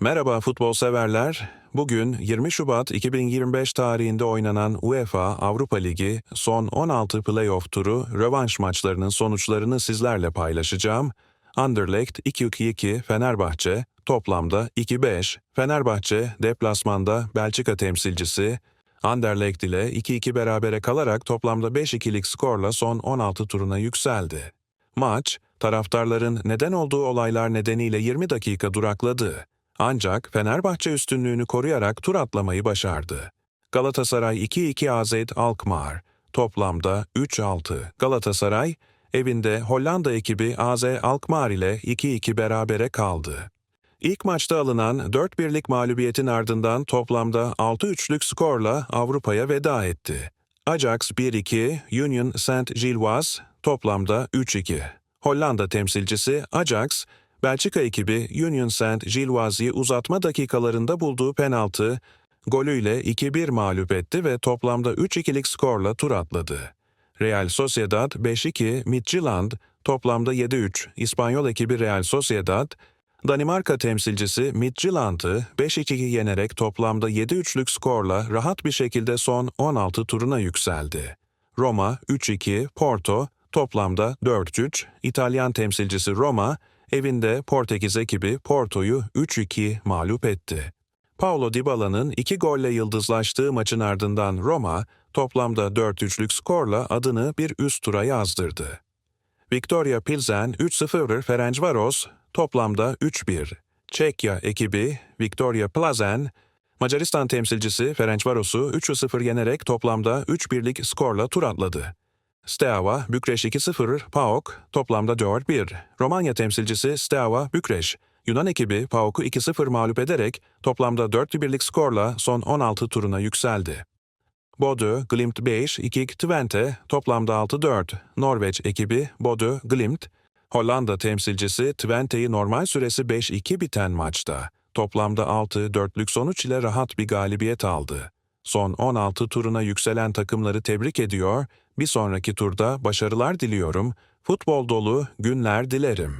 Merhaba futbol severler. Bugün 20 Şubat 2025 tarihinde oynanan UEFA Avrupa Ligi son 16 playoff turu rövanş maçlarının sonuçlarını sizlerle paylaşacağım. Anderlecht 2-2 Fenerbahçe, toplamda 2-5. Fenerbahçe deplasmanda Belçika temsilcisi Anderlecht ile 2-2 berabere kalarak toplamda 5-2'lik skorla son 16 turuna yükseldi. Maç, taraftarların neden olduğu olaylar nedeniyle 20 dakika durakladı. Ancak Fenerbahçe üstünlüğünü koruyarak tur atlamayı başardı. Galatasaray 2-2 AZ Alkmaar, toplamda 3-6. Galatasaray, evinde Hollanda ekibi AZ Alkmaar ile 2-2 berabere kaldı. İlk maçta alınan 4-1'lik mağlubiyetin ardından toplamda 6-3'lük skorla Avrupa'ya veda etti. Ajax 1-2, Union Saint-Gilloise toplamda 3-2. Hollanda temsilcisi Ajax, Belçika ekibi Union Saint-Gilloise'yi uzatma dakikalarında bulduğu penaltı, golüyle 2-1 mağlup etti ve toplamda 3-2'lik skorla tur atladı. Real Sociedad 5-2, Midtjylland toplamda 7-3. İspanyol ekibi Real Sociedad, Danimarka temsilcisi Midtjylland'ı 5-2 yenerek toplamda 7-3'lük skorla rahat bir şekilde son 16 turuna yükseldi. Roma 3-2, Porto toplamda 4-3. İtalyan temsilcisi Roma, evinde Portekiz ekibi Porto'yu 3-2 mağlup etti. Paulo Dybala'nın iki golle yıldızlaştığı maçın ardından Roma, toplamda 4-3'lük skorla adını bir üst tura yazdırdı. Victoria Pilsen 3-0 Ferencvaros, toplamda 3-1. Çekya ekibi Victoria Plazen, Macaristan temsilcisi Ferencvaros'u 3-0 yenerek toplamda 3-1'lik skorla tur atladı. Steaua, Bükreş 2-0, PAOK, toplamda 4-1. Romanya temsilcisi Steaua, Bükreş, Yunan ekibi PAOK'u 2-0 mağlup ederek toplamda 4-1'lik skorla son 16 turuna yükseldi. Bodø, Glimt 5, 2 Twente, toplamda 6-4. Norveç ekibi Bodø, Glimt, Hollanda temsilcisi Twente'yi normal süresi 5-2 biten maçta toplamda 6-4'lük sonuç ile rahat bir galibiyet aldı. Son 16 turuna yükselen takımları tebrik ediyor, bir sonraki turda başarılar diliyorum, futbol dolu günler dilerim.